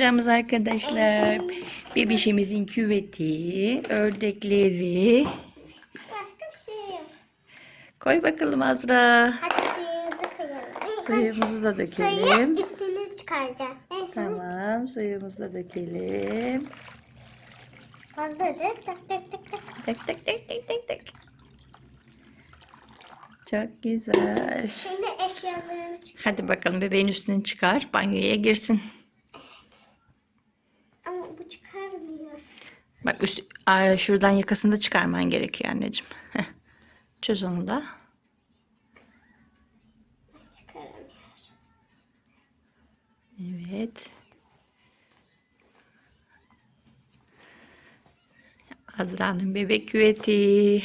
çıkaracağımız arkadaşlar. Bebişimizin küveti, ördekleri. Başka bir şey yok. Koy bakalım Azra. Hadi suyumuzu koyalım. Suyumuzu da önce Suyu dökelim. üstünü çıkaracağız. En son Tamam, suyumuzu da dökelim. fazla dök tak tak tak tak. Tek tek tek tek tek tek. Çok güzel. Şimdi eşyalarını çıkar. Hadi bakalım bebeğin üstünü çıkar. Banyoya girsin. Bak üst, şuradan yakasını da çıkarman gerekiyor anneciğim. Çöz onu da. Evet. Azra'nın bebek küveti.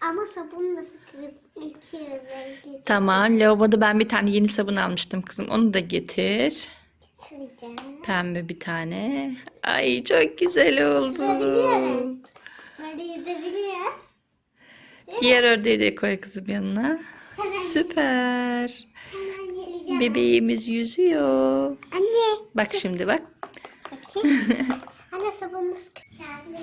Ama sabunla sıkarız. İlkiyoruz bence. Tamam. Lavaboda ben bir tane yeni sabun almıştım kızım. Onu da getir. Getireceğim. Pembe bir tane. Ay çok güzel oldu. Böyle yüzebiliyor. Diğer ördeği de koy kızım yanına. Süper. Hemen. Bebeğimiz yüzüyor. Anne. Bak şimdi bak. Anne.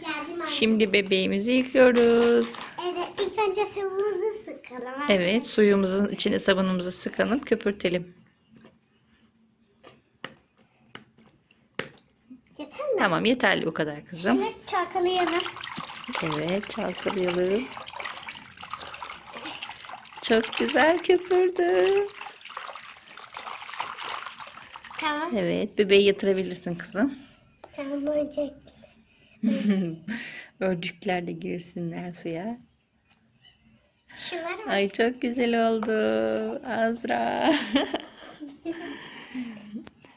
Geldim. Anne. Şimdi bebeğimizi yıkıyoruz. Evet ilk önce sabunumuzu sıkalım. Evet suyumuzun içine sabunumuzu sıkalım köpürtelim. Yeter mi? Tamam yeterli bu kadar kızım. Şimdi çalkalayalım. Evet çalkalayalım. Çok güzel köpürdü. Tamam. Evet bebeği yatırabilirsin kızım. Tamam olacak. Örcükler de girsinler suya. Şunları mı? Ay çok güzel oldu Azra.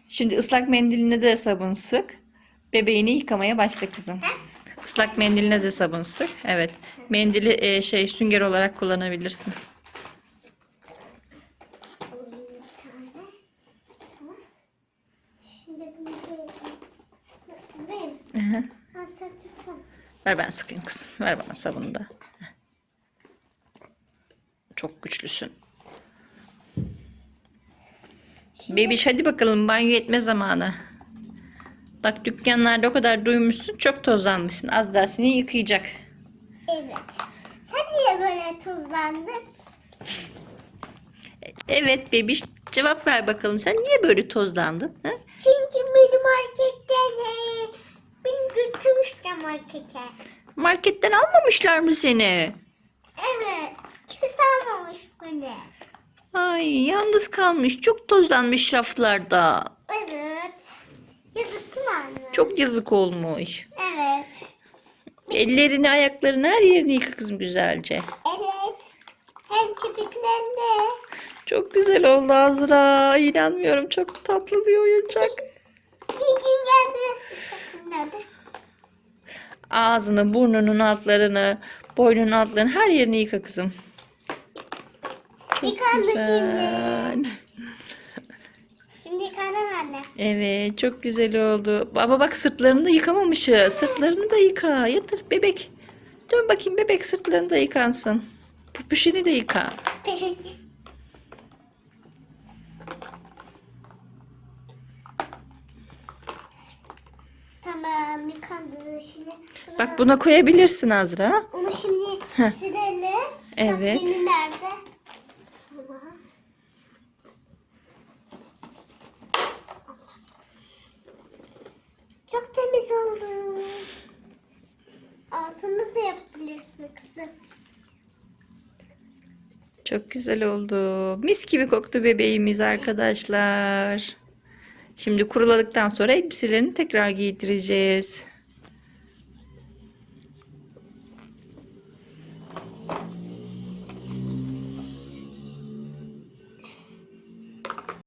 Şimdi ıslak mendiline de sabun sık. Bebeğini yıkamaya başla kızım. Islak mendiline de sabun sık. Evet. Mendili e, şey sünger olarak kullanabilirsin. Tutsan. Ver ben sıkayım kızım. Ver bana sabunu da. Çok güçlüsün. Bebiş hadi bakalım banyo etme zamanı. Bak dükkanlarda o kadar duymuşsun çok tozlanmışsın. Az daha seni yıkayacak. Evet. Sen niye böyle tuzlandın? Evet bebiş cevap ver bakalım. Sen niye böyle tozlandın? Ha? Çünkü beni marketten e, beni götürmüşler markete. Marketten almamışlar mı seni? Evet. Kimse almamış beni. Ay yalnız kalmış. Çok tozlanmış raflarda. Evet. Yazık? Çok yazık olmuş. Evet. Ellerini ayaklarını her yerini yıka kızım güzelce. Evet. Hem köpeklerinde. Çok güzel oldu Azra. İnanmıyorum. Çok tatlı bir oyuncak. Bir gün geldi. Nerede? Ağzını, burnunun altlarını, boynunun altlarını her yerini yıka kızım. Yıkandı şimdi. Güzel. Şimdi yıkandım anne. Evet çok güzel oldu. Baba bak sırtlarını da yıkamamışı. Sırtlarını da yıka. Yatır bebek. Dön bakayım bebek sırtlarını da yıkansın. Pupuşini de yıka. Tamam yıkandı şimdi. Bak buna koyabilirsin Azra. Onu şimdi silelim. Evet. Nerede? Çok temiz oldu. Altını da yapabilirsin kızım. Çok güzel oldu. Mis gibi koktu bebeğimiz arkadaşlar. Şimdi kuruladıktan sonra elbiselerini tekrar giydireceğiz.